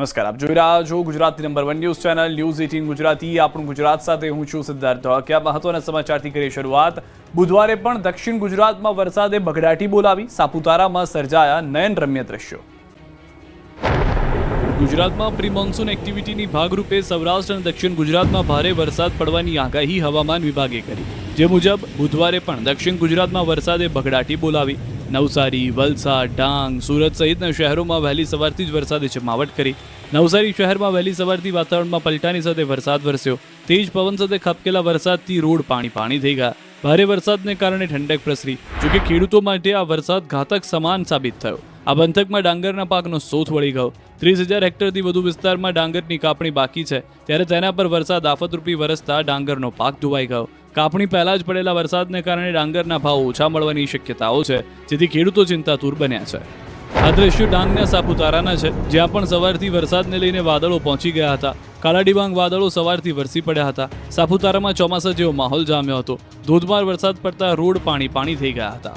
નમસ્કાર, આપ જોઈ રહ્યા છો Gujarati number one news channel, news eighteen Gujarati. આપણું ગુજરાત સાથે હું છું સિદ્ધાર્થ ધોળકિયા. મહત્વના સમાચારથી કરી શરૂઆત? બુધવારે પણ દક્ષિણ ગુજરાતમાં વરસાદે બગડાટી બોલાવી, સાપુતારામાં સર્જાયા નયનરમ્ય દ્રશ્યો. ગુજરાતમાં પ્રી મોન્સૂન એક્ટિવિટીની ભાગરૂપે સૌરાષ્ટ્ર અને દક્ષિણ ગુજરાતમાં ભારે વરસાદ પડવાની આગાહી હવામાન વિભાગે કરી. જે મુજબ, બુધવારે પણ દક્ષિણ ગુજરાતમાં વરસાદે બગડાટી બોલાવી નવસારી, વલસાડ, ડાંગ, સુરત સહિતના શહેરોમાં વહેલી સવારથી જ વરસાદે જમાવટ કરી. નવસારી શહેરમાં વહેલી સવારથી વાતાવરણમાં પલટાની સાથે વરસાદ વરસ્યો. તેજ પવન સાથે ખપકેલા વરસાદથી રોડ પાણી પાણી થઈ ગયા. ભારે વરસાદને કારણે ઠંડક પ્રસરી. જોકે ખેડૂતો માટે આ વરસાદ ઘાતક સમાન સાબિત થયો. આ પંથકમાં ડાંગરના પાકનો સોથ વળી ગયો. ત્રીસ હજાર હેક્ટરથી વધુ વિસ્તારમાં ડાંગરની કાપણી બાકી છે. ત્યારે તેના પર વરસાદ આફતરૂપી વરસતા ડાંગરનો પાક ધોવાઈ ગયો. કાપણી પહેલા જ પડેલા વરસાદને કારણે ડાંગરના ભાવ ઓછા મળવાની શક્યતાઓ છે, જેથી ખેડૂતો ચિંતાતુર બન્યા છે. આ દ્રશ્યો ડાંગના સાપુતારાના છે, જ્યાં પણ સવારથી વરસાદને લઈને વાદળો પહોંચી ગયા હતા. કાળા ડિબાંગ વાદળો સવારથી વરસી પડ્યા હતા. સાપુતારામાં ચોમાસા જેવો માહોલ જામ્યો હતો. ધોધમાર વરસાદ પડતા રોડ પાણી પાણી થઈ ગયા હતા.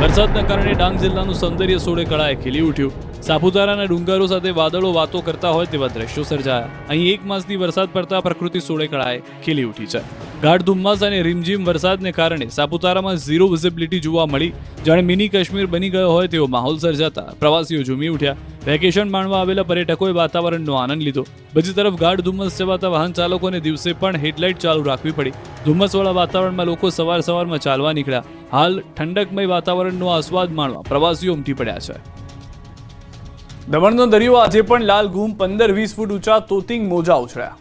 વરસાદના કારણે ડાંગ જિલ્લાનું સૌંદર્ય સોળે કળાએ ખીલી ઉઠ્યું. સાપુતારાના ડુંગરો સાથે વાદળો વાતો કરતા હોય તેવા દ્રશ્યો સર્જાયા. અહીં એક માસથી વરસાદ પડતા પ્રકૃતિ સોળે કળાએ ખીલી ઉઠી છે. ગાઢ ધુમ્મસ અને રીમઝીમ વરસાદને કારણે સાપુતારામાં ઝીરો વિઝિબિલિટી જોવા મળી. જાણે મિની કાશ્મીર બની ગયો હોય તેવો માહોલ સર્જાતા પ્રવાસીઓ ઝૂમી ઉઠ્યા. વેકેશન માણવા આવેલા પર્યટકોએ વાતાવરણનો આનંદ લીધો. બીજી તરફ ગાઢ ધુમ્મસ જવાતા વાહન ચાલકોને દિવસે પણ હેડલાઇટ ચાલુ રાખવી પડી. ધુમ્મસવાળા વાતાવરણમાં લોકો સવાર સવારમાં ચાલવા નીકળ્યા. હાલ ઠંડકમય વાતાવરણનો આસ્વાદ માણવા પ્રવાસીઓ ઉમટી પડ્યા છે. દમણનો દરિયો આજે પણ લાલ ગુમ. પંદર વીસ ફૂટ ઊંચા તોતિંગ મોજા ઉછળ્યા.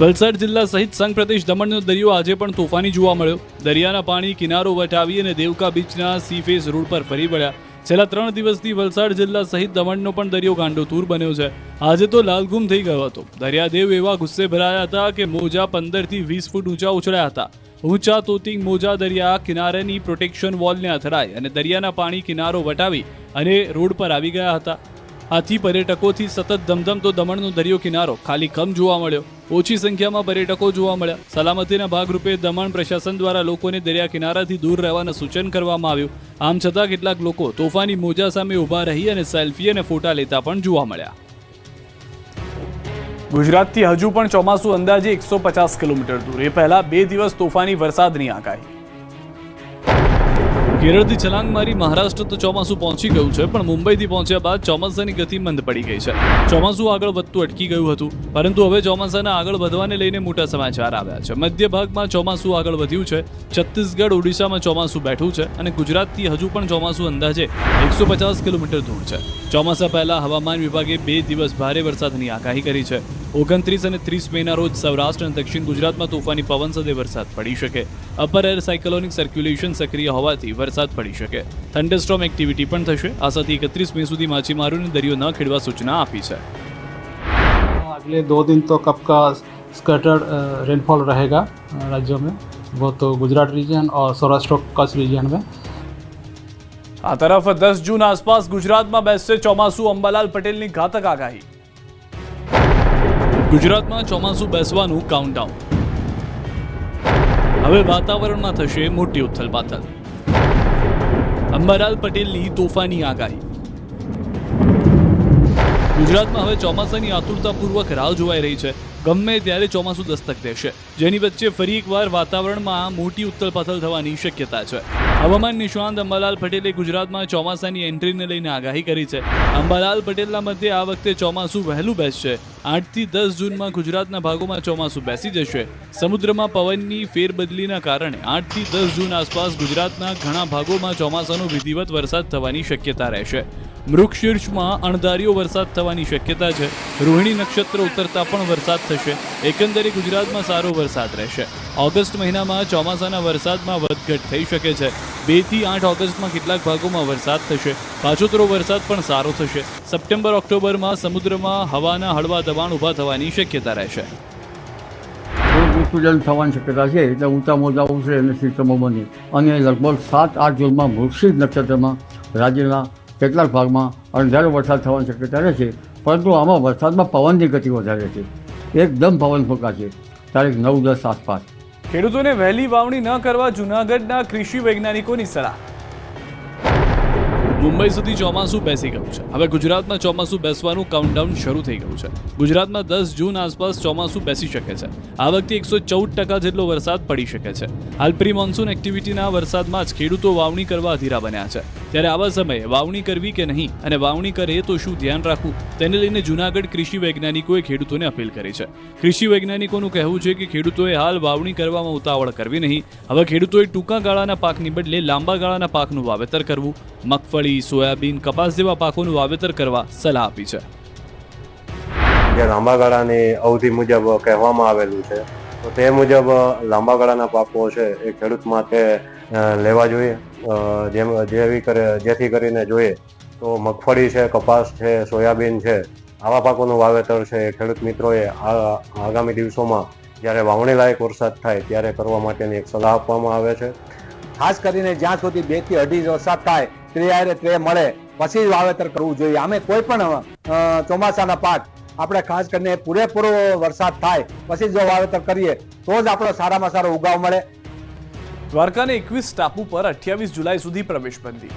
વલસાડ જિલ્લા સહિત સંઘ પ્રદેશ દમણનો દરિયો આજે પણ તોફાની જોવા મળ્યો. દરિયાના પાણી કિનારો વટાવી અને દેવકા બીચના સી ફેસ રોડ પર ફરી વળ્યા. છેલ્લા ત્રણ દિવસથી વલસાડ જિલ્લા સહિત દમણનો પણ દરિયો ગાંડોતૂર બન્યો છે. આજે તો લાલગુમ થઈ ગયો હતો. દરિયાદેવ એવા ગુસ્સે ભરાયા હતા કે મોજા પંદરથી વીસ ફૂટ ઊંચા ઉછળ્યા હતા. ઊંચા તોતિંગ મોજા દરિયા કિનારેની પ્રોટેક્શન વોલને અથડાઈ અને દરિયાના પાણી કિનારો વટાવી અને રોડ પર આવી ગયા હતા. આથી પર્યટકોથી સતત ધમધમતો દમણનો દરિયો કિનારો ખાલી કમ જોવા મળ્યો. ઓછી સંખ્યામાં પર્યટકો જોવા મળ્યા. સલામતીના ભાગરૂપે દમણ પ્રશાસન દ્વારા લોકોને દરિયા કિનારાથી દૂર રહેવાનું સૂચન કરવામાં આવ્યું. આમ છતાં કેટલાક લોકો તોફાની મોજા સામે ઊભા રહી અને સેલ્ફી અને ફોટા લેતા પણ જોવા મળ્યા. ગુજરાતથી હજુ પણ ચોમાસું અંદાજે એકસો પચાસ કિલોમીટર દૂર. એ પહેલા બે દિવસ તોફાની વરસાદની આગાહી. કેરળથી છલાંગ મારી મહારાષ્ટ્ર તો ચોમાસું પહોંચી ગયું છે, પણ મુંબઈથી પહોંચ્યા બાદ ચોમાસાની ગતિ મંદ પડી ગઈ છે. ચોમાસું આગળ વધતું અટકી ગયું હતું, પરંતુ હવે ચોમાસાના આગળ વધવાને લઈને મોટા સમાચાર આવ્યા છે. મધ્ય ભાગમાં ચોમાસું આગળ વધ્યું છે, છત્તીસગઢ, ઓડિશામાં ચોમાસું બેઠું છે અને ગુજરાતથી હજુ પણ ચોમાસું અંદાજે એકસો પચાસ કિલોમીટર દૂર છે. ચોમાસા પહેલા હવામાન વિભાગે બે દિવસ ભારે વરસાદની આગાહી કરી છે. ઓગણત્રીસ અને ત્રીસ મેના રોજ સૌરાષ્ટ્ર અને દક્ષિણ ગુજરાતમાં તોફાની પવન સાથે વરસાદ પડી શકે અપર એર સાયક્લોનિક સર્ક્યુલેશન સક્રિય હોવાથી વરસાદ પડી શકે થંડરસ્ટ્રોમ એક્ટિવિટી પણ થશે આ સાથે એકત્રીસ મે સુધી માછીમારોને દરિયો ન ખેડવા સૂચના આપી છે अगले दो दिन तो कब का स्कर्टर्ड रेनफॉल रहेगा अ, राज्यों में वो तो गुजरात रीजन और सौराष्ट्र कच्छ रीजन में આ તરફ દસ જૂન આસપાસ ગુજરાતમાં બેસશે ચોમાસું અંબાલાલ પટેલની ઘાતક આગાહી ગુજરાતમાં ચોમાસું બેસવાનું કાઉન્ટડાઉન હવે વાતાવરણમાં થશે મોટી ઉથલપાથલ. અંબાલાલ પટેલની તોફાની આગાહી. ગુજરાતમાં હવે ચોમાસાની આતુરતાપૂર્વક રાહ જોવાઈ રહી છે. ગમે ત્યારે ચોમાસું દસ્તક દેશે. જેની વચ્ચે ફરી એકવાર વાતાવરણમાં મોટી ઉથલપાથલ થવાની શક્યતા છે. હવામાન નિષ્ણાંત અંબાલાલ પટેલે ગુજરાતમાં ચોમાસાની એન્ટ્રીને લઈને આગાહી કરી છે. અંબાલાલ પટેલના મતે આ વખતે ચોમાસું વહેલું બેસશે. આઠથી દસ જૂનમાં ગુજરાતના ભાગોમાં ચોમાસું બેસી જશે. સમુદ્રમાં પવનની ફેરબદલીના કારણે આઠથી દસ જૂન આસપાસ ગુજરાતના ઘણા ભાગોમાં ચોમાસાનો વિધિવત વરસાદ થવાની શક્યતા રહેશે. મૃગશીર્ષમાં અણધાર્યો વરસાદ થવાની શક્યતા છે. રોહિણી નક્ષત્ર ઉતરતા પણ વરસાદ થશે. એકંદરે ગુજરાતમાં સારો વરસાદ રહેશે. ઓગસ્ટ મહિનામાં ચોમાસાના વરસાદમાં વધઘટ થઈ શકે છે. બેથી આઠ ઓગસ્ટમાં કેટલાક ભાગોમાં વરસાદ થશે. પાછોતરો વરસાદ પણ સારો થશે. સપ્ટેમ્બર, ઓક્ટોબરમાં સમુદ્રમાં હવાના હળવા દબાણ ઊભા થવાની શક્યતા રહેશે. વિસર્જન થવાની શક્યતા છે એટલે ઊંચા મોજા ઉછળે અને સિસ્ટમો બની. અને લગભગ સાત આઠ જૂનમાં વૃક્ષિત નક્ષત્રમાં રાજ્યના કેટલાક ભાગમાં અણધારો વરસાદ થવાની શક્યતા રહે છે પરંતુ આમાં વરસાદમાં પવનની ગતિ વધારે છે. એકદમ પવન ફૂંકાશે તારીખ નવ દસ આસપાસ. ખેડૂતોને વહેલી વાવણી ન કરવા જૂનાગઢના કૃષિ વૈજ્ઞાનિકોની સલાહ. મુંબઈ સુધી ચોમાસું બેસી ગયું છે. હવે ગુજરાતમાં ચોમાસું બેસવાનું કાઉન્ટડાઉન શરૂ થઈ ગયું છે. ગુજરાતમાં દસ જૂન આસપાસ ચોમાસું બેસી શકે છે. આ વખતે એકસો ચૌદ ટકા જેટલો વરસાદ પડી શકે છે. હાલ પ્રી મોન્સૂન એક્ટિવિટીના વરસાદમાં જ ખેડૂતો વાવણી કરવા અધીરા બન્યા છે. ત્યારે આવા સમયે વાવણી કરવી કે નહીં અને વાવણી કરે તો શું ધ્યાન રાખવું? તેને લઈને જૂનાગઢ કૃષિ વૈજ્ઞાનિકોએ ખેડૂતોને અપીલ કરી છે. કૃષિ વૈજ્ઞાનિકોનું કહેવું છે કે ખેડૂતોએ હાલ વાવણી કરવામાં ઉતાવળ કરવી નહીં. હવે ખેડૂતોએ ટૂંકા ગાળાના પાકની બદલે લાંબા ગાળાના પાકનું વાવેતર કરવું, મગફળી સોયાબીન કપાસ જેવા પાકોનું વાવેતર કરવા સલાહ આપી છે. જે લાંબા ગાળાની અવધિ મુજબ કહેવામાં આવેલું છે તો તે મુજબ લાંબા ગાળાના પાકો છે એ ખેડૂત માટે લેવા જોઈએ. જેમ જેવી કરે જેથી કરીને જોઈએ તો મગફળી છે કપાસ છે સોયાબીન છે આવા પાકોનું વાવેતર છે એ ખેડૂત મિત્રોએ આ આગામી દિવસોમાં જ્યારે વાવણી લાયક વરસાદ થાય ત્યારે કરવા માટેની એક સલાહ આપવામાં આવે છે. ખાસ કરીને જ્યાં સુધી બેથી અઢી વરસાદ થાય ત્રિયારે ત્રે મળે. પછી જ વાવેતર કરવું જોઈએ. અમે કોઈ પણ ચોમાસાના પાક આપણે ખાસ કરીને પૂરેપૂરો વરસાદ થાય પછી જો વાવેતર કરીએ તો જ આપણો સારામાં સારો ઉગાવ મળે. દ્વારકાને એકવીસ ટાપુ પર અઠ્યાવીસ જુલાઈ સુધી પ્રવેશબંધી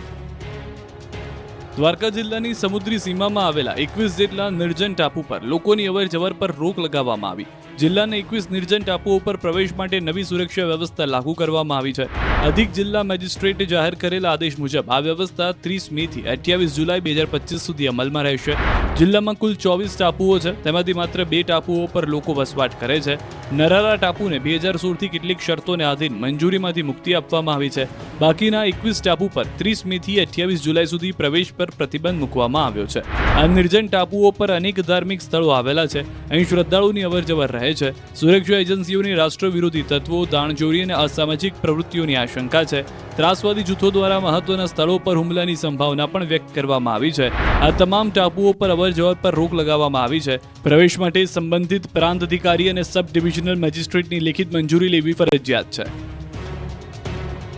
દ્વારકા જિલ્લાની સમુદ્રી સીમામાં આવેલા એકવીસ જેટલા નિર્જન ટાપુ પર લોકોની અવર જવર પર રોક લગાવવામાં આવી. જિલ્લાના એકવીસ નિર્જન ટાપુઓ પર પ્રવેશ માટે નવી સુરક્ષા વ્યવસ્થા લાગુ કરવામાં આવી છે. અધિક જિલ્લા મેજિસ્ટ્રેટે જાહેર કરેલા આદેશ મુજબ આ વ્યવસ્થા ત્રીસ મે થી અઠ્યાવીસ જુલાઈ બે હજાર પચીસ સુધી અમલમાં રહેશે. જિલ્લામાં કુલ ચોવીસ ટાપુઓ છે, તેમાંથી માત્ર બે ટાપુઓ પર લોકો વસવાટ કરે છે. નરારા ટાપુને બે હજાર સોળથી કેટલીક શરતોને આધીન મંજૂરીમાંથી મુક્તિ આપવામાં આવી છે. બાકીના એકવીસ ટાપુ પર ત્રીસ મે થી અઠ્યાવીસ જુલાઈ સુધી પ્રવેશ પર પ્રતિબંધ મૂકવામાં આવ્યો છે. આ નિર્જન ટાપુઓ પર અનેક ધાર્મિક સ્થળો આવેલા છે. અહીં શ્રદ્ધાળુની અવરજવર રહે છે, સુરક્ષા એજન્સીઓની રાષ્ટ્ર વિરોધી તત્વો, દાણચોરી અને અસામાજિક પ્રવૃત્તિઓની આશંકા છે. ત્રાસવાદી જૂથો દ્વારા મહત્વના સ્થળો પર હુમલાની સંભાવના પણ વ્યક્ત કરવામાં આવી છે. આ તમામ ટાપુઓ પર અવરજવર પર રોક લગાવવામાં આવી છે. પ્રવેશ માટે સંબંધિત પ્રાંત અધિકારી અને સબ ડિવિઝનલ મેજિસ્ટ્રેટની લેખિત મંજૂરી લેવી ફરજિયાત છે.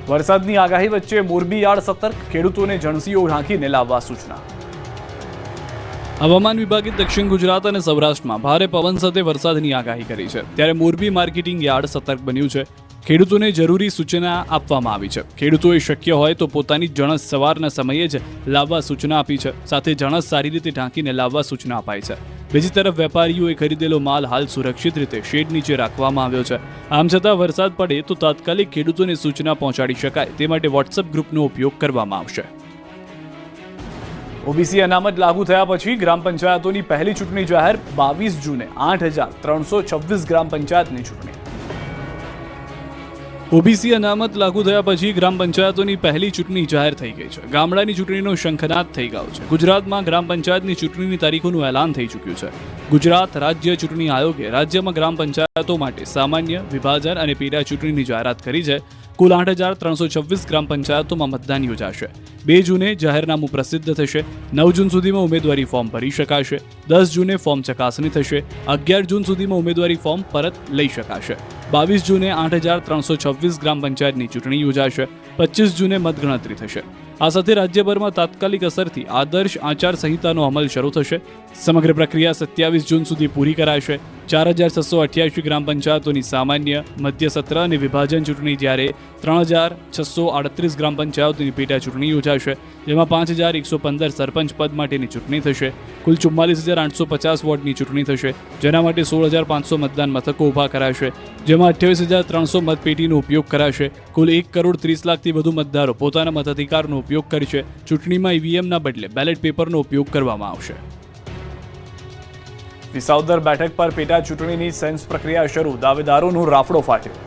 વરસાદની આગાહી વચ્ચે મોરબી યાર્ડ સતર્ક, ખેડૂતોને જણસીઓ ઢાંકીને લાવવા સૂચના. હવામાન વિભાગે દક્ષિણ ગુજરાત અને સૌરાષ્ટ્રમાં ભારે પવન સાથે વરસાદની આગાહી કરી છે. ત્યારે મોરબી માર્કેટિંગ યાર્ડ સતર્ક બન્યું છે. ખેડૂતોને જરૂરી સૂચના આપવામાં આવી છે. ખેડૂતોએ શક્ય હોય તો પોતાની જણસ સવારના સમયે જ લાવવા સૂચના આપી છે. સાથે જણસ સારી રીતે ઢાંકીને લાવવા સૂચના અપાઈ છે. બીજી તરફ વેપારીઓએ ખરીદેલો માલ હાલ સુરક્ષિત રીતે શેડ નીચે રાખવામાં આવ્યો છે. આમ છતાં વરસાદ પડે તો તાત્કાલિક ખેડૂતોને સૂચના પહોંચાડી શકાય. તે માટે વોટ્સઅપ ગ્રુપનો ઉપયોગ કરવામાં આવશે. ઓબીસી અનામત લાગુ થયા પછી ગ્રામ પંચાયતોની પહેલી ચૂંટણી જાહેર બાવીસ જૂને આઠ ગ્રામ પંચાયતની ચૂંટણી. ઓબીસી અનામત લાગુ થયા પછી ગ્રામ પંચાયતોની પહેલી ચૂંટણી જાહેર થઈ ગઈ છે. ગામડાની ચૂંટણીનો શંખનાદ થઈ ગયો છે. ગુજરાતમાં ગ્રામ પંચાયતની ચૂંટણીની તારીખોનું એલાન થઈ ચૂક્યું છે. ગુજરાત રાજ્ય ચૂંટણી આયોગે રાજ્યમાં ગ્રામ પંચાયતો માટે સામાન્ય, વિભાજન અને પેટા ચૂંટણીની જાહેરાત કરી છે. કુલ આઠ હજાર ત્રણસો છવ્વીસ ગ્રામ પંચાયતોમાં મતદાન યોજાશે. બે જૂને જાહેરનામું પ્રસિદ્ધ થશે. નવ જૂન સુધીમાં ઉમેદવારી ફોર્મ ભરી શકાશે. દસ જૂને ફોર્મ ચકાસણી થશે. અગિયાર જૂન સુધીમાં ઉમેદવારી ફોર્મ પરત લઈ શકાશે. બાવીસ જૂને આઠ હજાર ત્રણસો છવ્વીસ ગ્રામ પંચાયતની ચૂંટણી યોજાશે. પચીસ જૂને મતગણતરી થશે. આ સાથે રાજ્યભરમાં તાત્કાલિક અસરથી આદર્શ આચાર સંહિતાનો અમલ શરૂ થશે. સમગ્ર પ્રક્રિયા સત્યાવીસ જૂન સુધી પૂરી કરાશે. ચાર હજાર છસો અઠ્યાસી ગ્રામ પંચાયતોની સામાન્ય, મધ્ય સત્ર અને વિભાજન ચૂંટણી જ્યારે ત્રણ હજાર છસો આડત્રીસ ગ્રામ પંચાયતોની પેટા ચૂંટણી યોજાશે, જેમાં પાંચ હજાર એકસો પંદર સરપંચ પદ માટેની ચૂંટણી થશે. કુલ ચુમ્માલીસ હજાર આઠસો પચાસ વોર્ડની ચૂંટણી થશે. જેના માટે સોળ હજાર પાંચસો મતદાન મથકો ઊભા કરાશે, જેમાં અઠ્યાવીસ હજાર ત્રણસો મતપેટીનો ઉપયોગ કરાશે. કુલ એક કરોડ ત્રીસ લાખથી વધુ મતદારો પોતાના મતાધિકારનો ઉપયોગ કરશે ચૂંટણીમાં ઈવીએમના બદલે બેલેટ પેપરનો ઉપયોગ કરવામાં આવશે. વિસાવદર બેઠક પર પેટા ચૂંટણીની સેન્સ પ્રક્રિયા શરૂ. દાવેદારોનું રાફડો ફાટ્યો.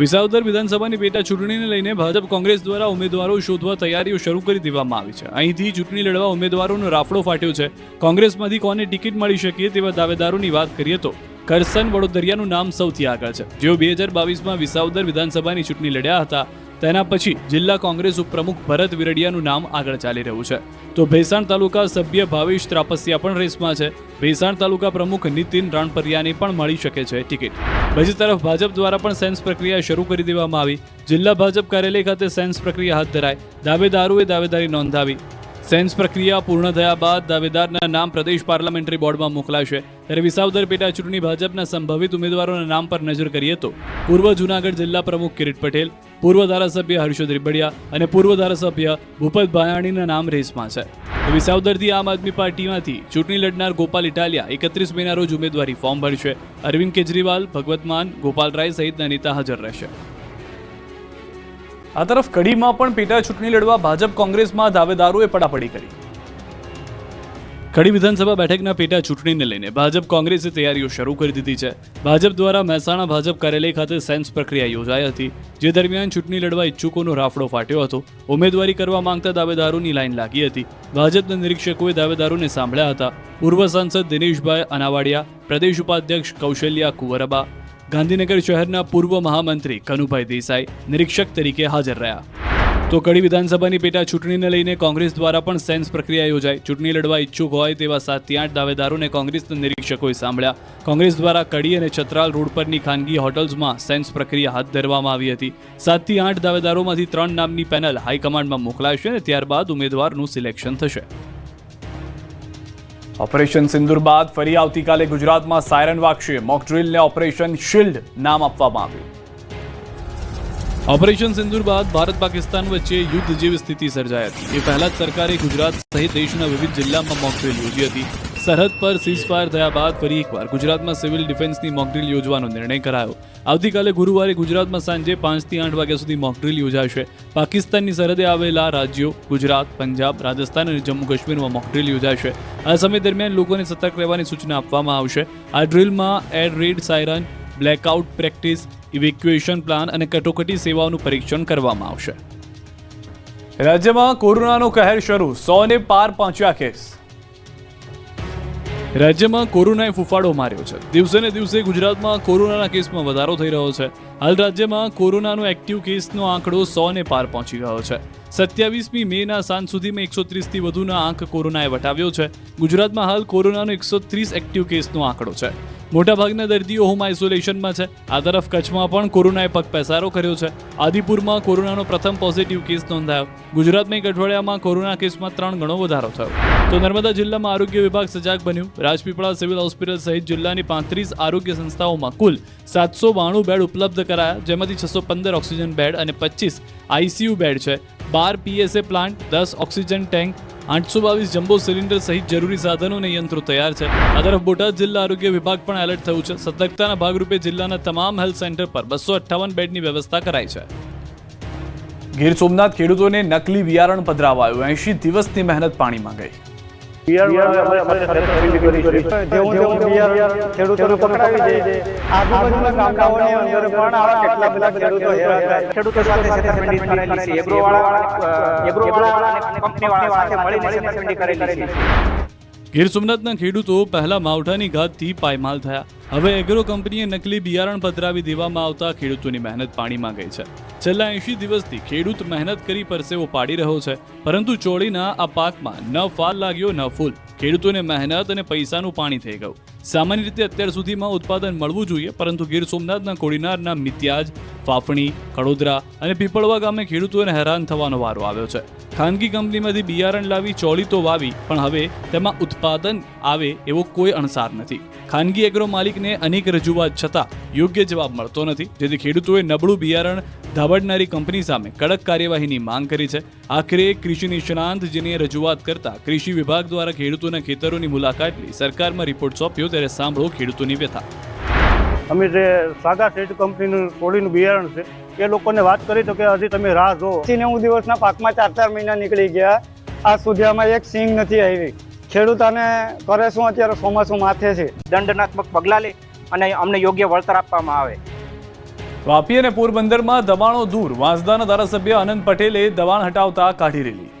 વિસાવદર વિધાનસભાની પેટા ચૂંટણીને લઈને ભાજપ કોંગ્રેસ દ્વારા ઉમેદવારો શોધવા તૈયારીઓ શરૂ કરી દેવામાં આવી છે. અહીંથી ચૂંટણી લડવા ઉમેદવારોનો રાફડો ફાટ્યો છે. કોંગ્રેસમાંથી કોને ટિકિટ મળી શકે તેવા દાવેદારોની વાત કરીએ તો કરસન વડોદરિયાનું નામ સૌથી આગળ છે. જેઓ બે હજાર બાવીસમાં વિસાવદર વિધાનસભાની ચૂંટણી લડ્યા હતા તેના પછી જિલ્લા કોંગ્રેસ ઉપપ્રમુખ ભરત વિરડિયાનું નામ આગળ ચાલી રહ્યું છે. તો ભેસાણ તાલુકા સભ્ય ભાવેશ ત્રાપસિયા પણ રેસમાં છે. ભેસાણ તાલુકા પ્રમુખ નીતિન રાણપરિયાને પણ મળી શકે છે ટિકિટ. બીજી તરફ ભાજપ દ્વારા પણ સેન્સ પ્રક્રિયા શરૂ કરી દેવામાં આવી. જિલ્લા ભાજપ કાર્યાલય ખાતે સેન્સ પ્રક્રિયા હાથ ધરાય દાવેદારોએ દાવેદારી નોંધાવી. સેન્સ પ્રક્રિયા પૂર્ણ થયા બાદ દાવેદારના નામ પ્રદેશ પાર્લામેન્ટરી બોર્ડમાં મોકલાશે. ત્યારે વિસાવદર પેટા ચૂંટણી ભાજપના સંભવિત ઉમેદવારોના નામ પર નજર કરીએ તો પૂર્વ જૂનાગઢ જિલ્લા પ્રમુખ કિરીટ પટેલ, પૂર્વ ધારાસભ્ય હર્ષદ રીબડિયા અને પૂર્વ ધારાસભ્ય ભૂપત ભાયાણીના નામ રેસમાં છે. વિસાવદરથી આમ આદમી પાર્ટીમાંથી ચૂંટણી લડનાર ગોપાલ ઇટાલિયા એકત્રીસ મેના રોજ ઉમેદવારી ફોર્મ ભરશે. અરવિંદ કેજરીવાલ, ભગવત માન, ગોપાલ રાય સહિતના નેતા હાજર રહેશે. આ તરફ કડીમાં પણ પેટા ચૂંટણી લડવા ભાજપ કોંગ્રેસમાં દાવેદારોએ પડાપડી કરી. કડી વિધાનસભા બેઠકના પેટા ચૂંટણીને લઈને ભાજપ કોંગ્રેસે તૈયારીઓ શરૂ કરી દીધી છે. ભાજપ દ્વારા મહેસાણા ભાજપ કાર્યાલય ખાતે સેન્સ પ્રક્રિયા યોજાઈ હતી, જે દરમિયાન ચૂંટણી લડવા ઈચ્છુકોનો રાફડો ફાટ્યો હતો. ઉમેદવારી કરવા માંગતા દાવેદારોની લાઈન લાગી હતી. ભાજપના નિરીક્ષકોએ દાવેદારોને સાંભળ્યા હતા. પૂર્વ સાંસદ દિનેશભાઈ અનાવાડિયા, પ્રદેશ ઉપાધ્યક્ષ કૌશલ્યા કુંવરબા ગાંધીનગર શહેરના પૂર્વ મહામંત્રી કનુભાઈ દેસાઈ નિરીક્ષક તરીકે હાજર રહ્યા. તો કડી વિધાનસભાની પેટા ચૂંટણીને લઈને કોંગ્રેસ દ્વારા પણ સેન્સ પ્રક્રિયા યોજાઈ. ચૂંટણી લડવા ઈચ્છુક હોય તેવા સાતથી આઠ દાવેદારોને કોંગ્રેસના નિરીક્ષકોએ સાંભળ્યા. કોંગ્રેસ દ્વારા કડી અને છત્રાલ રોડ પરની ખાનગી હોટલ્સમાં સેન્સ પ્રક્રિયા હાથ ધરવામાં આવી હતી. સાતથી આઠ દાવેદારોમાંથી ત્રણ નામની પેનલ હાઈકમાન્ડમાં મોકલાશે અને ત્યારબાદ ઉમેદવારનું સિલેક્શન થશે. ઓપરેશન સિંદુર બાદ ફરી આવતીકાલે ગુજરાતમાં સાયરન વાગશે. મોક ડ્રીલને ઓપરેશન શિલ્ડ નામ આપવામાં આવ્યું. ઓપરેશન સિંદુર બાદ ભારત પાકિસ્તાન વચ્ચે યુદ્ધ જેવી સ્થિતિ સર્જાઈ હતી. એ પહેલા જ સરકારે ગુજરાત સહિત દેશના વિવિધ જિલ્લામાં મોકડ્રીલ યોજી હતી. સરહદ પર સીઝફાયર થયા બાદ ફરી એકવાર ગુજરાતમાં સિવિલ ડિફેન્સની મોકડ્રીલ યોજવાનો નિર્ણય કરાયો. આવતીકાલે ગુરુવારે ગુજરાતમાં સાંજે પાંચથી આઠ વાગ્યા સુધી મોકડ્રીલ યોજાશે. પાકિસ્તાનની સરહદે આવેલા રાજ્યો ગુજરાત, પંજાબ, રાજસ્થાન અને જમ્મુ કાશ્મીરમાં મોકડ્રીલ યોજાશે. આ સમય દરમિયાન લોકોને સતર્ક રહેવાની સૂચના આપવામાં આવશે. આ ડ્રીલમાં air raid siren blackout practice evacuation plan અને કટોકટી સેવાઓનું પરીક્ષણ કરવામાં આવશે. રાજ્યમાં કોરોનાનો કહેર શરૂ, સોને પાર પહોંચ્યા કેસ. રાજ્યમાં કોરોનાએ ફૂફાડો માર્યો છે. દિવસે ને દિવસે ગુજરાતમાં કોરોનાના કેસમાં વધારો થઈ રહ્યો છે. હાલ રાજ્યમાં કોરોનાનો એક્ટિવ કેસનો આંકડો સો ને પાર પહોંચી ગયો છે. સત્યાવીસમી મેના સાંજ સુધીમાં એકસો ત્રીસથી વધુના આંક કોરોનાએ વટાવ્યો છે. ગુજરાતમાં હાલ કોરોનાનો એકસો ત્રીસ એક્ટિવ કેસનો આંકડો છે. મોટાભાગના દર્દીઓ હોમ આઇસોલેશનમાં છે. આ તરફ કચ્છમાં પણ કોરોનાએ પગ પેસારો કર્યો છે. આદિપુરમાં કોરોનાનો પ્રથમ પોઝિટિવ કેસ નોંધાયો. ગુજરાતમાં એક અઠવાડિયામાં કોરોના કેસમાં ત્રણ ગણો વધારો થયો. તો નર્મદા જિલ્લામાં આરોગ્ય વિભાગ સજાગ બન્યું. રાજપીપળા સિવિલ હોસ્પિટલ સહિત જિલ્લાની પાંત્રીસ આરોગ્ય સંસ્થાઓમાં કુલ સાતસો બાણું બેડ ઉપલબ્ધ કરાયા, જેમાંથી છસો પંદર ઓક્સિજન બેડ અને પચીસ આઈસીયુ બેડ છે. બાર પીએસએ પ્લાન્ટ, દસ ઓક્સિજન ટેન્ક, આઠસો બાવીસ જમ્બો સિલિન્ડર સહિત જરૂરી સાધનો અને યંત્રો તૈયાર છે. આ તરફ બોટાદ જિલ્લા આરોગ્ય વિભાગ પણ એલર્ટ થયું છે. સતર્કતાના ભાગરૂપે જિલ્લાના તમામ હેલ્થ સેન્ટર પર બસો અઠ્ઠાવન બેડની વ્યવસ્થા કરાઈ છે. ગીર સોમનાથ ખેડૂતોને નકલી બિયારણ પધરાવાયું. એંશી દિવસની મહેનત પાણીમાં ગઈ. ખેડૂતો સાથે છેતરપિંડી કરેલી છે. એગ્રોવાળા એગ્રોવાળા અને કંપનીવાળા સાથે મળીને છેતરપિંડી કરેલી છે. ગીર સોમનાથના ખેડૂતો પહેલા માવઠાની ઘાતથી પાયમાલ થયા. હવે એગ્રો કંપનીએ નકલી બિયારણ પધરાવી દેવામાં આવતા ખેડૂતોની મહેનત પાણીમાં ગઈ છે. છેલ્લા એંશી દિવસથી ખેડૂત મહેનત કરી પરસેવો પાડી રહ્યો છે. પરંતુ ચોળીના આ પાકમાં ન ફાલ લાગ્યો, ન ફૂલ. ખેડૂતોને મહેનત અને પૈસાનું પાણી થઈ ગયું. સામાન્ય રીતે અત્યાર સુધીમાં ઉત્પાદન મળવું જોઈએ, પરંતુ ગીર સોમનાથના કોડીનારના મિત્યાજ, ફાફણી, કડોદરા અને પીપળવા ગામે ખેડૂતોને હેરાન થવાનો વારો આવ્યો છે. ખાનગી કંપનીમાંથી બિયારણ લાવી ચોળી તો વાવી, પણ હવે તેમાં ઉત્પાદન આવે એવો કોઈ અણસાર નથી. ખાનગી એગ્રો માલિકને અનેક રજૂઆત છતાં યોગ્ય જવાબ મળતો નથી. જેથી ખેડૂતોએ નબળું બિયારણ ધાબડનારી કંપની સામે કડક કાર્યવાહીની માંગ કરી છે. આખરે કૃષિ નિષ્ણાંત જેની રજૂઆત કરતા કૃષિ વિભાગ દ્વારા ખેડૂતોના ખેતરોની મુલાકાત લઈ સરકારમાં રિપોર્ટ સોંપ્યો ત્યારે સાંભળો ખેડૂતોની વ્યથા. અમે જે સાગા સેટ કંપનીનું કોળીનું બિયારણ છે એ લોકોને વાત કરી તો કે હજી તમે રાહ જો નેવું દિવસના પાકમાં ચાર ચાર મહિના નીકળી ગયા. આજ સુધી આમાં એક સિંગ નથી આવી. ખેડૂત આને કરે શું અત્યારે ચોમાસું માથે છે? દંડનાત્મક પગલાં લે અને અમને યોગ્ય વળતર આપવામાં આવે. વાપી અને પોરબંદરમાં દબાણો દૂર. વાંસદાના ધારાસભ્ય આનંદ પટેલે દબાણ હટાવતા કાઢી રેલી.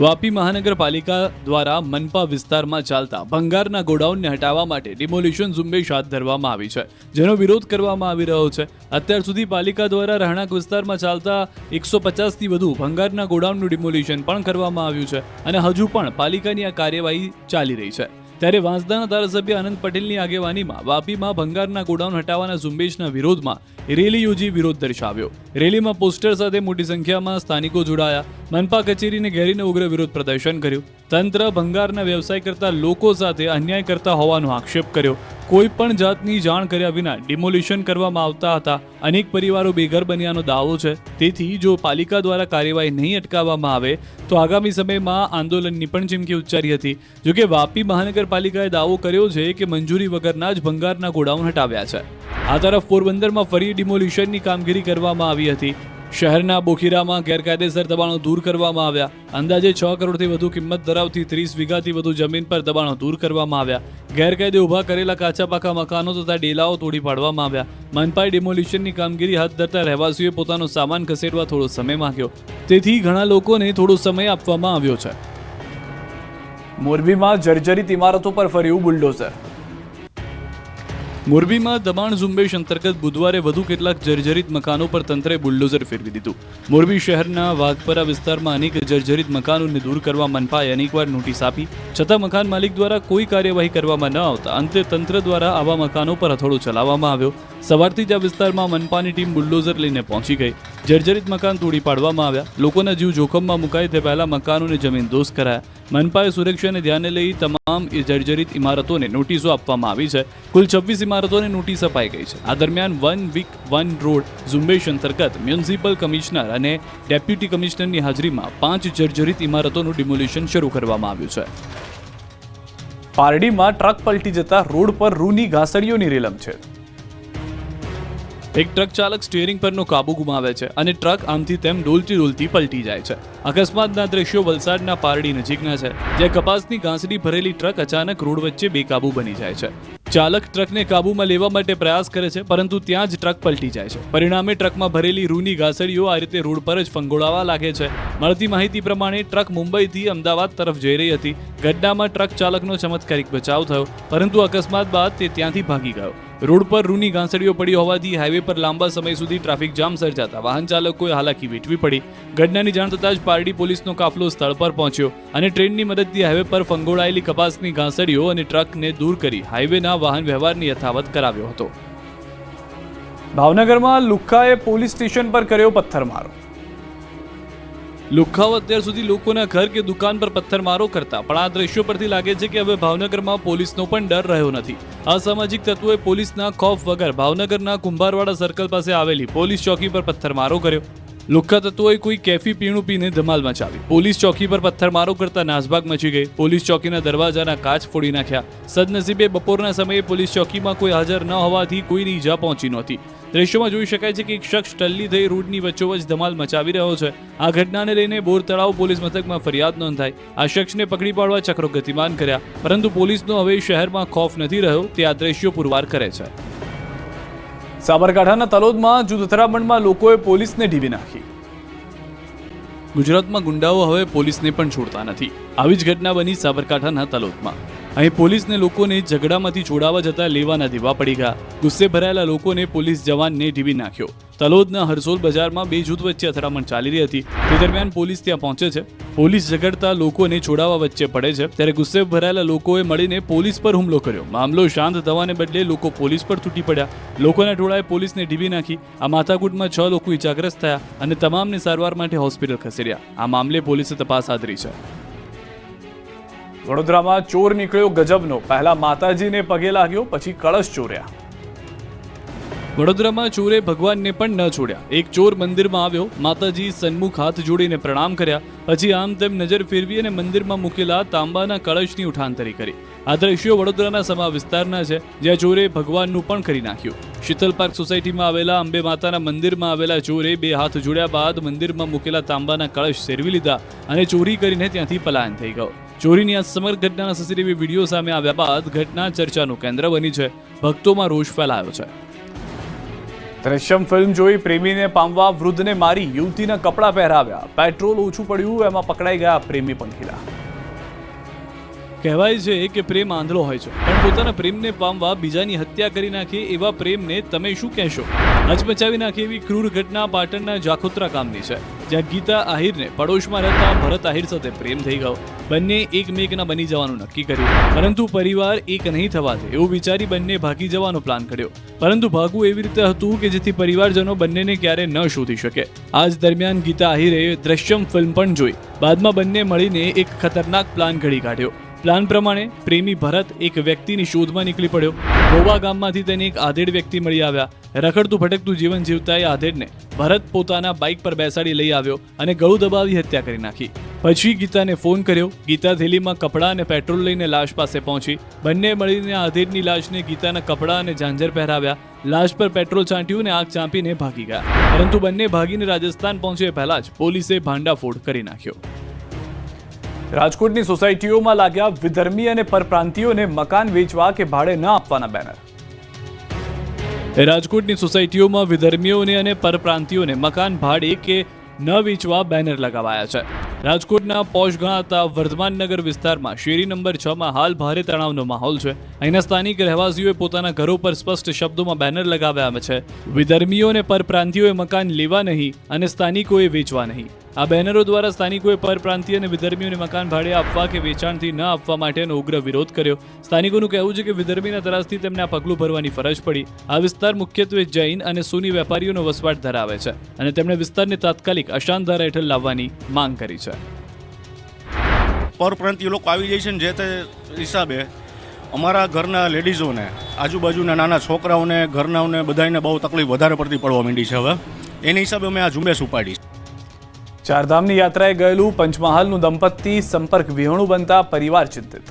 વાપી મહાનગરપાલિકા દ્વારા મનપા વિસ્તારમાં ચાલતા ભંગારના ગોડાઉનને હટાવવા માટે ડિમોલિશન ઝુંબેશ હાથ ધરવામાં આવી છે, જેનો વિરોધ કરવામાં આવી રહ્યો છે. અત્યાર સુધી પાલિકા દ્વારા રહેણાંક વિસ્તારમાં ચાલતા એકસો પચાસથી વધુ ભંગારના ગોડાઉનનું ડિમોલિશન પણ કરવામાં આવ્યું છે અને હજુ પણ પાલિકાની આ કાર્યવાહી ચાલી રહી છે. ત્યારે વાંસદાના ધારાસભ્ય આનંદ પટેલની આગેવાનીમાં વાપીમાં ભંગારના ગોડાઉન હટાવવાના ઝુંબેશના વિરોધમાં રેલી યોજી વિરોધ દર્શાવ્યો. રેલીમાં પોસ્ટર સાથે મોટી સંખ્યામાં સ્થાનિકો જોડાયા. મનપા કચેરીને ઘેરીને ઉગ્ર વિરોધ પ્રદર્શન કર્યું. તંત્ર ભંગારના વ્યવસાય કરતા લોકો સાથે અન્યાય કરતા હોવાનો આક્ષેપ કર્યો. કોઈ પણ જાતની જાણ કર્યા વિના ડિમોલિશન કરવામાં આવતા હતા. અનેક પરિવારો બેઘર બન્યાનો દાવો છે. તેથી જો પાલિકા દ્વારા કાર્યવાહી નહીં અટકાવવામાં આવે, તો આગામી સમયમાં આંદોલનની પણ ચીમકી ઉચ્ચારી હતી. જોકે વાપી મહાનગરપાલિકાએ દાવો કર્યો છે કે મંજૂરી વગરના જ ભંગારના ગોડાઉન હટાવ્યા છે. આ તરફ પોરબંદરમાં ફરી ડિમોલિશનની કામગીરી કરવામાં આવી હતી. શહેરના બોખીરામાં ગેરકાયદેસર દબાણો દૂર કરવામાં આવ્યા. અંદાજે છ કરોડથી વધુ કિંમત ધરાવતી ત્રીસ વીઘાથી વધુ જમીન પર દબાણો દૂર કરવામાં આવ્યા. ગેરકાયદે ઊભા કરેલા કાચા પાકા મકાનો તથા ડેલાઓ તોડી પાડવામાં આવ્યા. મનપાઈ ડિમોલિશનની કામગીરી હાથ ધરતા રહેવાસીઓએ પોતાનો સામાન ખસેડવા થોડો સમય માંગ્યો. તેથી ઘણા લોકોને થોડો સમય આપવામાં આવ્યો છે. મોરબીમાં જર્જરિત ઇમારતો પર ફર્યું બુલડોઝર. મોરબીમાં દબાણ ઝુંબેશ અંતર્ગત બુધવારે વધુ કેટલાક જર્જરિત મકાનો પર તંત્રે બુલડોઝર ફેરવી દીધું. મોરબી શહેરના વાઘપરા વિસ્તારમાં અનેક જર્જરિત મકાનોને દૂર કરવા મનપાએ અનેકવાર નોટિસ આપી, છતાં મકાન માલિક દ્વારા કોઈ કાર્યવાહી કરવામાં ન આવતા અંતે તંત્ર દ્વારા આવા મકાનો પર હથોડો ચલાવવામાં આવ્યો. સવારથી જ આ વિસ્તારમાં મનપાની ટીમ બુલડોઝર લઈને પહોંચી ગઈ. જર્જરિત મકાન તોડી પાડવામાં આવ્યા. લોકોના જીવ જોખમમાં મુકાય તે પહેલા મકાનોને જમીન દોષ કરાયા. મનપાએ સુરક્ષાને ધ્યાને લઈ તમામ જર્જરિત ઇમારતોને નોટિસો આપવામાં આવી છે. કુલ છવ્વીસ ઇમારતોને નોટિસ અપાઈ ગઈ છે. આ દરમિયાન વન વીક વન રોડ ઝુંબેશ અંતર્ગત મ્યુનિસિપલ કમિશનર અને ડેપ્યુટી કમિશનરની હાજરીમાં પાંચ જર્જરિત ઇમારતોનું ડિમોલિશન શરૂ કરવામાં આવ્યું છે. પારડીમાં ટ્રક પલટી જતા રોડ પર રૂની ઘાસડીઓની રેલમ છે. એક ટ્રક ચાલક સ્ટીયરિંગ પરનો કાબુ ગુમાવે છે અને ટ્રક આમથી તેમ ડોલતી ડોલતી પલટી જાય છે. અકસ્માતના દ્રશ્યો વલસાડના પારડી નજીકના છે, જ્યાં કપાસની ઘાંસડી ભરેલી ટ્રક અચાનક રોડ વચ્ચે બેકાબુ બની જાય છે. ચાલક ટ્રકને કાબૂમાં લેવા માટે પ્રયાસ કરે છે, પરંતુ ત્યાં જ ટ્રક પલટી જાય છે. પરિણામે ટ્રકમાં ભરેલી રૂની ઘાસડીઓ આ રીતે રોડ પર જ ફંગોળાવા લાગે છે. મળતી માહિતી પ્રમાણે ટ્રક મુંબઈથી અમદાવાદ તરફ જઈ રહી હતી. ઘટનામાં ટ્રક ચાલકનો ચમત્કારિક બચાવ થયો, પરંતુ અકસ્માત બાદ તે ત્યાંથી ભાગી ગયો. રોડ પર રૂની ઘાસડીઓ પડી હોવાથી હાઈવે પર લાંબા સમય સુધી ટ્રાફિક જામ સર્જાતા વાહન ચાલકોએ હાલાકી વેઠવી પડી. ઘટનાની જાણ થતાં જ પારડી પોલીસનો કાફલો સ્થળ પર પહોંચ્યો અને ટ્રેનની મદદથી હાઈવે પર ફંગોળાયેલી કપાસની ઘાસડીઓ અને ટ્રકને દૂર કરી હાઈવેના વાહન વ્યવહારને યથાવત કરાવ્યો હતો. ભાવનગરમાં લુખ્ખાએ પોલીસ સ્ટેશન પર કર્યો પથ્થરમારો. લુખ્ખાઓ અત્યાર સુધી લોકોના ઘર કે દુકાન પર પથ્થરમારો કરતા, પણ આ દ્રશ્યો પરથી લાગે છે કે હવે ભાવનગરમાં પોલીસનો પણ ડર રહ્યો નથી. અસામાજિક તત્વોએ પોલીસના ખોફ વગર ભાવનગરના કુંભારવાડા સર્કલ પાસે આવેલી પોલીસ ચોકી પર પથ્થરમારો કર્યો. લુખ્ખા તત્વોએ કોઈ કેફી પીણું પીને ધમાલ મચાવી પોલીસ ચોકી પર પથ્થરમારો કરતા નાસભાગ મચી ગઈ. પોલીસ ચોકીના દરવાજાના કાચ ફોડી નાખ્યા. સદનસીબે બપોરના સમયે પોલીસ ચોકીમાં કોઈ હાજર ન હોવાથી કોઈની ઈજા પહોંચી નહોતી. દ્રશ્યોમાં જોઈ શકાય છે કે એક શખ્સ ટલ્લી થઈ રોડની વચ્ચોવચ્ચ ધમાલ મચાવી રહ્યો છે. આ ઘટનાને લઈને બોર તળાવ પોલીસ મથકમાં ફરિયાદ નોંધાઈ. આ શખ્સને પકડી પાડવા ચક્રો ગતિમાન કર્યા. પરંતુ પોલીસનો હવે શહેરમાં ખોફ નથી રહ્યો. તે આ દ્રશ્યો પુરવાર કરે છે. સાબરકાંઠાના તલોદમાં જૂથ અથડામણમાં લોકોએ પોલીસને ઢીવી નાખી. ગુજરાતમાં ગુંડાઓ હવે પોલીસને પણ છોડતા નથી. આવી જ ઘટના બની સાબરકાંઠાના તલોદમાં. અહીં પોલીસને લોકોને ઝઘડામાંથી છોડાવવા જતા લેવાના દેવા પડી ગયા. ગુસ્સે ભરાયેલા લોકોને પોલીસ જવાનને ઢીવી નાખ્યો. તલોદના હરસોલ બજારમાં બે જૂથ વચ્ચે અથડામણ ચાલી રહી હતી. તે દરમિયાન પોલીસ ત્યાં પહોંચે છે. પોલીસ ઝઘડતા લોકોને છોડાવવા વચ્ચે પડે છે. ત્યારે ગુસ્સે ભરાયેલા લોકોએ મળીને પોલીસ પર હુમલો કર્યો. મામલો શાંત થવાને બદલે લોકો પોલીસ પર તૂટી પડ્યા. લોકોના ટોળાએ પોલીસને ઢીવી નાખી. આ માથાકૂટમાં છ લોકો ઇજાગ્રસ્ત થયા અને તમામને સારવાર માટે હોસ્પિટલ ખસેડ્યા. આ મામલે પોલીસે તપાસ હાથ છે. વડોદરામાં ચોર નીકળ્યો ગજબનો. પહેલા માતાજીને પગે લાગ્યો, પછી કળશ ચોર્યા. વડોદરામાં ચોરે ભગવાનને પણ ન છોડ્યા. એક ચોર મંદિરમાં આવ્યો. માતાજી સન્મુખ હાથ જોડીને પ્રણામ કર્યા. પછી આમ તેમ નજર ફેરવી અને મંદિરમાં મૂકેલા તાંબાના કળશની ઉઠાંતરી કરી. આ દ્રશ્યો વડોદરાના સમા વિસ્તારના છે, જ્યાં ચોરે ભગવાનનું પણ કરી નાખ્યું. શીતલ પાર્ક સોસાયટીમાં આવેલા અંબે માતાના મંદિરમાં આવેલા ચોરે બે હાથ જોડ્યા બાદ મંદિરમાં મૂકેલા તાંબાના કળશ શેરવી લીધા અને ચોરી કરીને ત્યાંથી પલાયન થઈ ગયો. ચોરીની આ સમગ્ર ઘટનાના સીસીટીવી વીડિયો સામે આવ્યા બાદ ઘટના ચર્ચાનું કેન્દ્ર બની છે. ભક્તોમાં રોષ ફેલાયો છે. દ્રશ્યમ ફિલ્મ જોઈ પ્રેમીને પામવા વૃદ્ધને મારી યુવતીના કપડાં પહેરાવ્યા. પેટ્રોલ ઓછું પડ્યું, એમાં પકડાઈ ગયા પ્રેમી પંખીડા કહેવાય છે કે પ્રેમ આંધળો હોય છે. પણ પોતાના પ્રેમને પામવા બીજાની હત્યા કરી નાખે એવા પ્રેમને તમે શું કહેશો? હચમચાવી નાખે એવી ક્રૂર ઘટના પાટણના જાખોત્રા ગામની છે, જ્યાં ગીતા આહિરને પડોશમાં રહેતા ભરત આહિર સાથે પ્રેમ થઈ ગયો. બંને એકમેકના બની જવાનું નક્કી કર્યું. પરંતુ પરિવાર એક નહીં થવા દે એવું વિચારી બંને ભાગી જવાનો પ્લાન કર્યો. પરંતુ ભાગવું એવી રીતે હતું કે જેથી પરિવારજનો બંનેને ક્યારે ન શોધી શકે. આ જ દરમિયાન ગીતા આહિરે દ્રશ્યમ ફિલ્મ પણ જોઈ. બાદમાં બંને મળીને એક ખતરનાક પ્લાન ઘડી કાઢ્યો. પ્લાન પ્રમાણે પ્રેમી ભરત એક વ્યક્તિની શોધમાં નીકળી પડ્યો. ગોવા ગામમાંથી તેને એક આધેડ વ્યક્તિ મળી આવ્યા. રખડતું ભટકતું જીવન જીવતા એ આધેડને ભરત પોતાના બાઇક પર બેસાડી લઈ આવ્યો અને ગળું દબાવી હત્યા કરી નાખી. પછી ગીતાને ફોન કર્યો. ગીતા થેલીમાં કપડાં અને પેટ્રોલ લઈને લાશ પાસે પહોંચી. બંને મળીને આધેડની લાશને ગીતાના કપડાં અને ઝાંઝર પહેરાવ્યા. લાશ પર પેટ્રોલ છાંટ્યું અને આગ ચાંપીને ભાગી ગયા. પરંતુ બંને ભાગીને રાજસ્થાન પહોંચે પહેલા જ પોલીસે ભાંડાફોડ કરી નાખ્યો. રાજકોટની સોસાયટીઓમાં લાગ્યા વિધર્મી અને પરપ્રાંતિઓને મકાન વેચવા કે ભાડે ન આપવાના બેનર રાજકોટની સોસાયટીઓમાં વિધર્મીઓને અને પરપ્રાંતિઓને મકાન ભાડે કે ન વેચવા બેનર લગાવાયા છે. રાજકોટના પોશ ગણાતા વર્ધમાન નગર વિસ્તારમાં શેરી નંબર છ માં હાલ ભારે તણાવનો માહોલ છે. અહીંના સ્થાનિક રહેવાસીઓએ પોતાના ઘરો પર સ્પષ્ટ શબ્દોમાં બેનર લગાવ્યા છે. વિધર્મીઓ અને પરપ્રાંતિઓએ મકાન લેવા નહીં અને સ્થાનિકોએ વેચવા નહીં. આ બેનરો દ્વારા સ્થાનિકોએ પરપ્રાંતિય અને વિધર્મીઓને મકાન ભાડે આપવા કે વેચાણથી ન આપવા માટેનો ઉગ્ર વિરોધ કર્યો. સ્થાનિકોનું કહેવું છે કે વિધર્મીના તરાસથી તેમને આ પગલું ભરવાની ફરજ પડી. આ વિસ્તાર મુખ્યત્વે જૈન અને સુની વેપારીઓનો વસવાટ ધરાવે છે અને તેમણે વિસ્તારને તાત્કાલિક અશાંત ધારા હેઠળ લાવવાની માંગ કરી છે. પરપ્રાંતિય લોકો આવી જાય છે ને જે તે હિસાબે અમારા ઘરના લેડીઝોને આજુબાજુના નાના છોકરાઓને ઘરનાઓને બધાને બહુ તકલીફ વધારે પડતી પડવા માંડી છે હવે. એની હિસાબે અમે આ ઝુંબેશ ઉપાડી ચારધામની યાત્રાએ ગયેલું પંચમહાલનું દંપતી સંપર્ક વિહોણું બનતા પરિવાર ચિંતિત.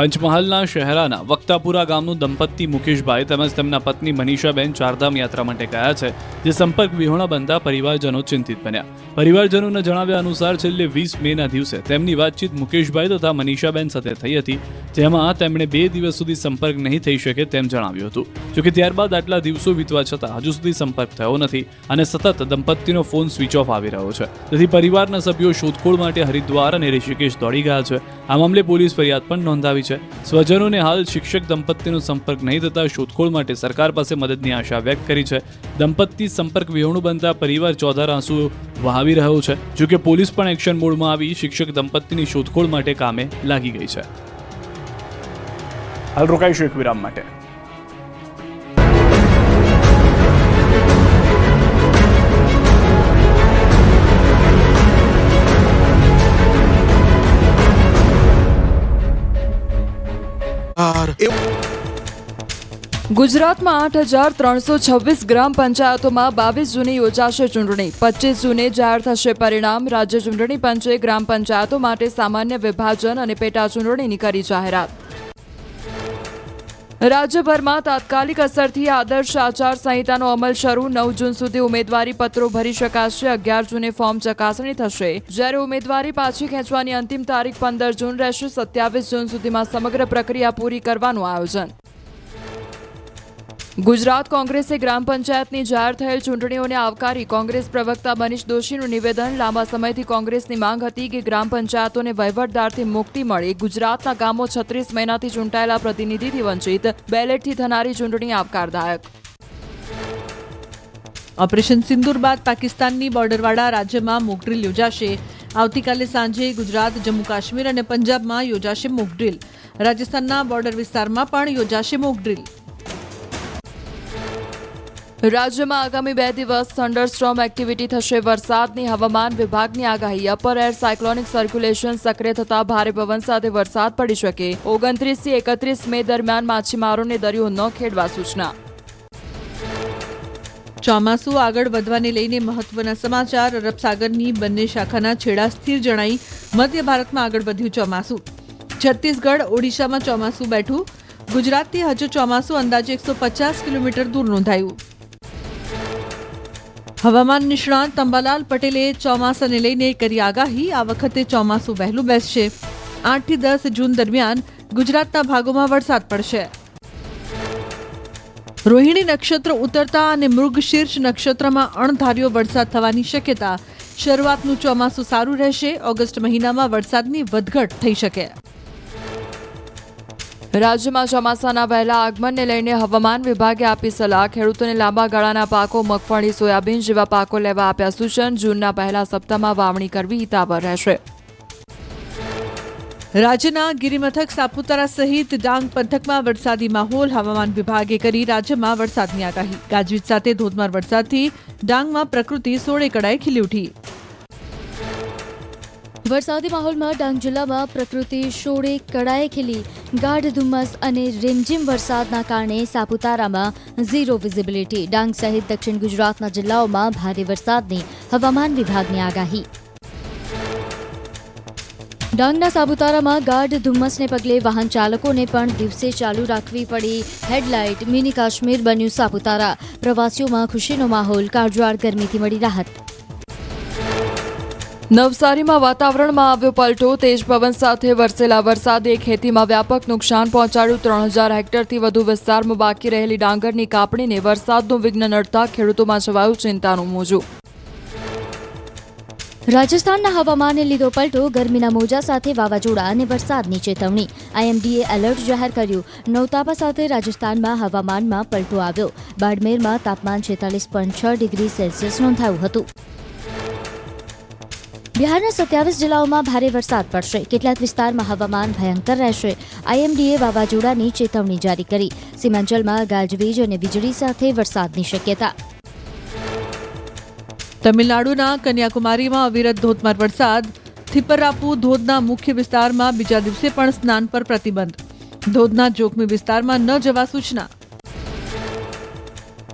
પંચમહાલના શહેરાના વક્તાપુરા ગામનું દંપતી મુકેશભાઈ તેમજ તેમના પત્ની મનીષાબેન ચારધામ યાત્રા માટે ગયા છે, જે સંપર્ક વિહોણા બનતા પરિવારજનો ચિંતિત બન્યા. પરિવારજનોના જણાવ્યા અનુસાર છેલ્લે વીસ મેના દિવસે તેમની વાતચીત મુકેશભાઈ તથા મનીષાબેન સાથે થઈ હતી, જેમાં તેમણે બે દિવસ સુધી સંપર્ક નહીં થઈ શકે તેમ જણાવ્યું હતું. જોકે ત્યારબાદ આટલા દિવસો વીતવા છતાં હજુ સુધી સંપર્ક થયો નથી અને સતત દંપતીનો ફોન સ્વિચ ઓફ આવી રહ્યો છે. તેથી પરિવારના સભ્યો શોધખોળ માટે હરિદ્વાર અને ઋષિકેશ દોડી ગયા છે. આ મામલે પોલીસ ફરિયાદ પણ નોંધાવી છે. સ્વજનોને હાલ શિક્ષક દંપતીનો સંપર્ક નહીં થતા શોધખોળ માટે સરકાર પાસે મદદની આશા વ્યક્ત કરી છે. દંપતી સંપર્ક વિહોણું બનતા પરિવાર ચોધાર આંસુ વહાવી રહ્યો છે. જોકે પોલીસ પણ એક્શન મોડમાં આવી શિક્ષક દંપતીની શોધખોળ માટે કામે લાગી ગઈ છે. હાલ રોકાઈશું એક વિરામ માટે. ગુજરાતમાં આઠ હજાર ત્રણસો છવ્વીસ ગ્રામ પંચાયતોમાં બાવીસ જૂને યોજાશે ચૂંટણી. પચીસ જૂને જાહેર થશે પરિણામ. રાજ્ય ચૂંટણી પંચે ગ્રામ પંચાયતો માટે સામાન્ય વિભાજન અને પેટા ચૂંટણીની કરી જાહેરાત. રાજ્યભરમાં તાત્કાલિક અસરથી આદર્શ આચાર સંહિતાનો અમલ શરૂ. નવ જૂન સુધી ઉમેદવારી પત્રો ભરી શકાશે. અગિયાર જૂને ફોર્મ ચકાસણી થશે. જ્યારે ઉમેદવારી પાછી ખેંચવાની અંતિમ તારીખ પંદર જૂન રહેશે. સત્યાવીસ જૂન સુધીમાં સમગ્ર પ્રક્રિયા પૂરી કરવાનું આયોજન. ગુજરાત કોંગ્રેસે ગ્રામ પંચાયતની જાહેર થયેલ ચૂંટણીઓને આવકારી કોંગ્રેસ પ્રવક્તા મનીષ દોશીનું નિવેદન. લાંબા સમયથી કોંગ્રેસની માંગ હતી કે ગ્રામ પંચાયતોને વહીવટદારથી મુક્તિ મળે. ગુજરાતના ગામો છત્રીસ મહિનાથી ચૂંટાયેલા પ્રતિનિધિથી વંચિત. બેલેટથી થનારી ચૂંટણી આવકારદાયક. ઓપરેશન સિંદૂર બાદ પાકિસ્તાનની બોર્ડરવાળા રાજ્યમાં મોકડ્રીલ યોજાશે. આવતીકાલે સાંજે ગુજરાત, જમ્મુ કાશ્મીર અને પંજાબમાં યોજાશે મોકડ્રીલ રાજસ્થાનના બોર્ડર વિસ્તારમાં પણ યોજાશે મોકડ્રીલ રાજ્યમાં આગામી બે દિવસ થંડરસ્ટ્રોમ એક્ટિવિટી થશે. વરસાદની હવામાન વિભાગની આગાહી. અપર એર સાયક્લોનિક સર્ક્યુલેશન સક્રિય થતા ભારે પવન સાથે વરસાદ પડી શકે. ઓગણત્રીસથી એકત્રીસ મે દરમિયાન માછીમારોને દરિયો ન ખેડવા સૂચના. ચોમાસું આગળ વધવાને લઈને મહત્વના સમાચાર. અરબ સાગરની બંને શાખાના છેડા સ્થિર જણાઈ મધ્ય ભારતમાં આગળ વધ્યું ચોમાસું. છત્તીસગઢ, ઓડિશામાં ચોમાસું બેઠું. ગુજરાતથી હજુ ચોમાસું અંદાજે એકસો પચાસ કિલોમીટર દૂર નોંધાયું. હવામાન નિષ્ણાંત તંબાલાલ પટેલે ચોમાસાને લઈને કરી આગાહી. આ વખતે ચોમાસું વહેલું બેસશે. આઠથી દસ જૂન દરમિયાન ગુજરાતના ભાગોમાં વરસાદ પડશે. રોહિણી નક્ષત્ર ઉતરતા અને મૃગશીર્ષ નક્ષત્રમાં અણધાર્યો વરસાદ થવાની શક્યતા. શરૂઆતનું ચોમાસું સારું રહેશે. ઓગસ્ટ મહિનામાં વરસાદની વધઘટ થઈ શકે. રાજ્યમાં ચોમાસાના વહેલા આગમનને લઈને હવામાન વિભાગે આપી સલાહ. ખેડૂતોને લાંબા ગાળાના પાકો, મગફળી, સોયાબીન જેવા પાકો લેવા આપ્યા સૂચન. જૂનના પહેલા સપ્તાહમાં વાવણી કરવી હિતાવહ રહેશે. રાજ્યના ગિરિમથક, સાપુતારા સહિત ડાંગ પંથકમાં વરસાદી માહોલ હવામાન વિભાગે કરી રાજ્યમાં વરસાદની આગાહી. ગાજવીજ સાથે ધોધમાર વરસાદથી ડાંગમાં પ્રકૃતિ સોળે કડાએ ખીલી ઉઠી. વરસાદી માહોલમાં ડાંગ જિલ્લામાં પ્રકૃતિ શોળે કડાએ ખીલી. ગાઢ ધુમ્મસ અને રીમઝીમ વરસાદના કારણે સાપુતારામાં ઝીરો વિઝિબિલિટી. ડાંગ સહિત દક્ષિણ ગુજરાતના જિલ્લાઓમાં ભારે વરસાદની હવામાન વિભાગની આગાહી. ડાંગના સાપુતારામાં ગાઢ ધુમ્મસને પગલે વાહન ચાલકોને પણ દિવસે ચાલુ રાખવી પડી હેડલાઇટ. મિની કાશ્મીર બન્યું સાપુતારા. પ્રવાસીઓમાં ખુશીનો માહોલ. કાળજવાળ ગરમીથી મળી રાહત. નવસારીમાં વાતાવરણમાં આવ્યો પલટો. તેજ પવન સાથે વરસેલા વરસાદે ખેતીમાં વ્યાપક નુકસાન પહોંચાડ્યું. ત્રણ હજાર હેક્ટરથી વધુ વિસ્તારમાં બાકી રહેલી ડાંગરની કાપણીને વરસાદનું વિઘ્ન નડતા ખેડૂતોમાં છવાયું ચિંતાનું મોજું. રાજસ્થાનના હવામાને લીધો પલટો. ગરમીના મોજા સાથે વાવાઝોડા અને વરસાદની ચેતવણી. આઈએમડીએ એલર્ટ જાહેર કર્યું. નવતાપા સાથે રાજસ્થાનમાં હવામાનમાં પલટો આવ્યો. બાડમેરમાં તાપમાન છેતાલીસ પોઈન્ટ છ ડિગ્રી સેલ્સિયસ નોંધાયું હતું. બિહારના સત્યાવીસ જિલ્લાઓમાં ભારે વરસાદ પડશે. કેટલાક વિસ્તારમાં હવામાન ભયંકર રહેશે. આઈએમડીએ વાવાઝોડાની ચેતવણી જારી કરી. સીમાંચલમાં ગાજવીજ અને વીજળી સાથે વરસાદની શક્યતા. તમિલનાડુના કન્યાકુમારીમાં અવિરત ધોધમાર વરસાદ. થિપરાપુ ધોધના મુખ્ય વિસ્તારમાં બીજા દિવસે પણ સ્નાન પર પ્રતિબંધ. ધોધના જોખમી વિસ્તારમાં ન જવા સૂચના.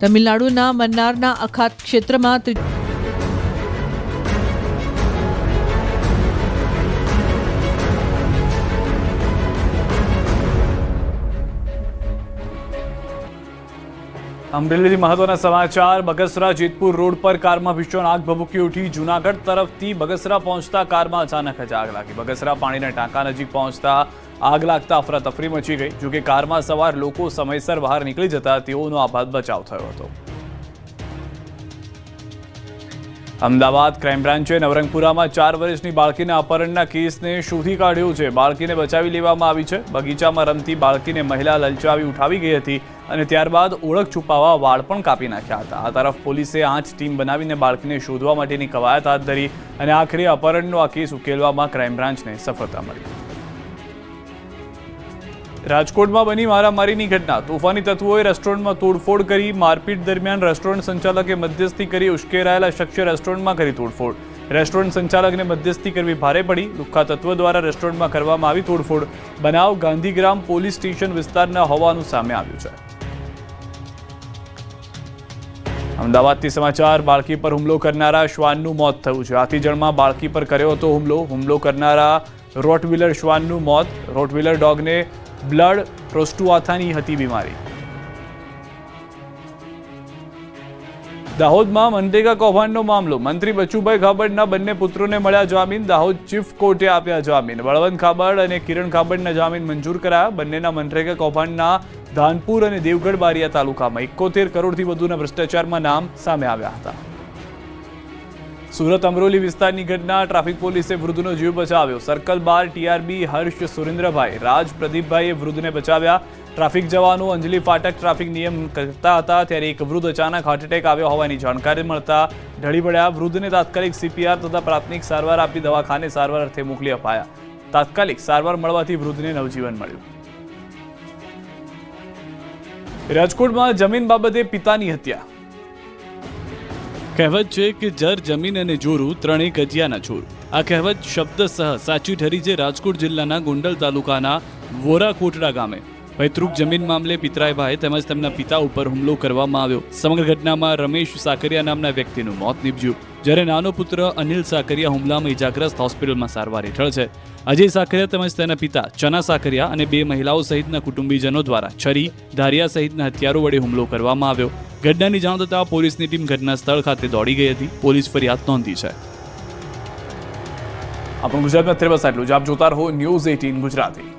તમિલનાડુના મન્નારના અખાત ક્ષેત્રમાં અમરેલીથી મહત્વના સમાચાર, બગસરા જેતપુર રોડ પર કારમાં ભીષણ આગ ભભૂકી ઉઠી. જૂનાગઢ તરફથી બગસરા પહોંચતા કારમાં અચાનક જ આગ લાગી. બગસરા પાણીના ટાંકા નજીક પહોંચતા આગ લાગતા અફરાતફરી મચી ગઈ. જોકે કારમાં સવાર લોકો સમયસર બહાર નીકળી જતા તેઓનો આભાત બચાવ થયો હતો. અમદાવાદ ક્રાઇમ બ્રાન્ચે નવરંગપુરામાં ચાર વર્ષની બાળકીના અપહરણના કેસને શોધી કાઢ્યો છે. બાળકીને બચાવી લેવામાં આવી છે. બગીચામાં રમતી બાળકીને મહિલા લલચાવી ઉઠાવી ગઈ હતી અને ત્યારબાદ ઓળખ છુપાવવા વાળ પણ કાપી નાખ્યા હતા. આ તરફ પોલીસે આઠ ટીમ બનાવીને બાળકીને શોધવા માટેની કવાયત હાથ ધરી અને આખરે અપહરણનો આ કેસ ઉકેલવામાં ક્રાઇમ બ્રાન્ચને સફળતા મળી. રાજકોટમાં બની મારામારીની ઘટના. તોફાની તત્વોએ રેસ્ટોરન્ટમાં તોડફોડ કરી મારપીટ દરમિયાન રેસ્ટોરન્ટ સંચાલકે મધ્યસ્થી કરી ઉશ્કેરાયેલા શખ્સે રેસ્ટોરન્ટમાં કરી તોડફોડ. રેસ્ટોરન્ટ સંચાલકને મધ્યસ્થી કરવી ભારે પડી. લુખ્ખા તત્વ દ્વારા રેસ્ટોરન્ટમાં કરવામાં આવી તોડફોડ બનાવ ગાંધીગ્રામ પોલીસ સ્ટેશન વિસ્તારના હોવાનું સામે આવ્યું છે. અમદાવાદથી સમાચાર, બાળકી પર હુમલો કરનારા શ્વાનનું મોત થયું છે. હાથીજણમાં બાળકી પર કર્યો હતો હુમલો. હુમલો કરનારા રોટવિલર શ્વાનનું મોત. રોટવ્હીલર ડોગને બ્લડ પ્રોસ્ટુઆથાની હતી બીમારી. દાહોદમાં મનરેગા કૌભાંડનો મામલો. મંત્રી બચુભાઈ ખાબડના બંને પુત્રોને મળ્યા જામીન. દાહોદ ચીફ કોર્ટે આપ્યા જામીન. બળવંત ખાબડ અને કિરણ ખાબડના જામીન મંજૂર કરાયા. બંનેના મનરેગા કૌભાંડના ધાનપુર અને દેવગઢ બારિયા તાલુકામાં એકોતેર કરોડથી વધુના ભ્રષ્ટાચારમાં નામ સામે આવ્યા હતા. સુરત અમરોલી વિસ્તારની ઘટના, ટ્રાફિક પોલીસે વૃદ્ધનો જીવ બચાવ્યો. સર્કલ બાર ટીઆરબી હર્ષ સુરેન્દ્રભાઈ, રાજ પ્રદીપભાઈએ વૃદ્ધને બચાવ્યા. ટ્રાફિક જવાનો અંજલિ ફાટક ટ્રાફિક નિયમ કરતા હતા, ત્યારે એક વૃદ્ધ અચાનક હાર્ટ એટેક આવ્યો હોવાની જાણકારી મળતા ઢળી પડ્યા. વૃદ્ધને તાત્કાલિક સીપીઆર તથા પ્રાથમિક સારવાર આપી દવાખાને સારવાર અર્થે મોકલી અપાયા. તાત્કાલિક સારવાર મળવાથી વૃદ્ધને નવજીવન મળ્યું. રાજકોટમાં જમીન બાબતે પિતાની હત્યા. કહેવત છે કે જર જમીન અને જોરું ત્રણેય ગજિયાના છોર આ કહેવત શબ્દ સહ સાચી ઠરી છે રાજકોટ જિલ્લાના ગોંડલ તાલુકાના વોરા કોટડા ગામે. પૈતૃક જમીન મામલે પિતરાયભાઈ તેમજ તેમના પિતા ઉપર હુમલો કરવામાં આવ્યો. સમગ્ર ઘટનામાં રમેશ સાકરિયા નામના વ્યક્તિનું મોત નીપજ્યું. જ્યારે નાનો પુત્ર અનિલ સાકરિયા હુમલામાં ઇજાગ્રસ્ત હોસ્પિટલમાં સારવાર હેઠળ છે. અજય સાકરિયા તેમજ તેના પિતા ચના સાકરિયા અને બે મહિલાઓ સહિતના કુટુંબીજનો દ્વારા છરી, ધારિયા સહિતના હથિયારો વડે હુમલો કરવામાં આવ્યો. ઘટનાની જાણ થતાં પોલીસની ટીમ ઘટના સ્થળ ખાતે દોડી ગઈ હતી. પોલીસ ફરિયાદ નોંધી છે. આપણું ગુજરાતમાં અત્યારે બસ આટલું જ. આપ જોતા રહો ન્યૂઝ એટીન ગુજરાતી.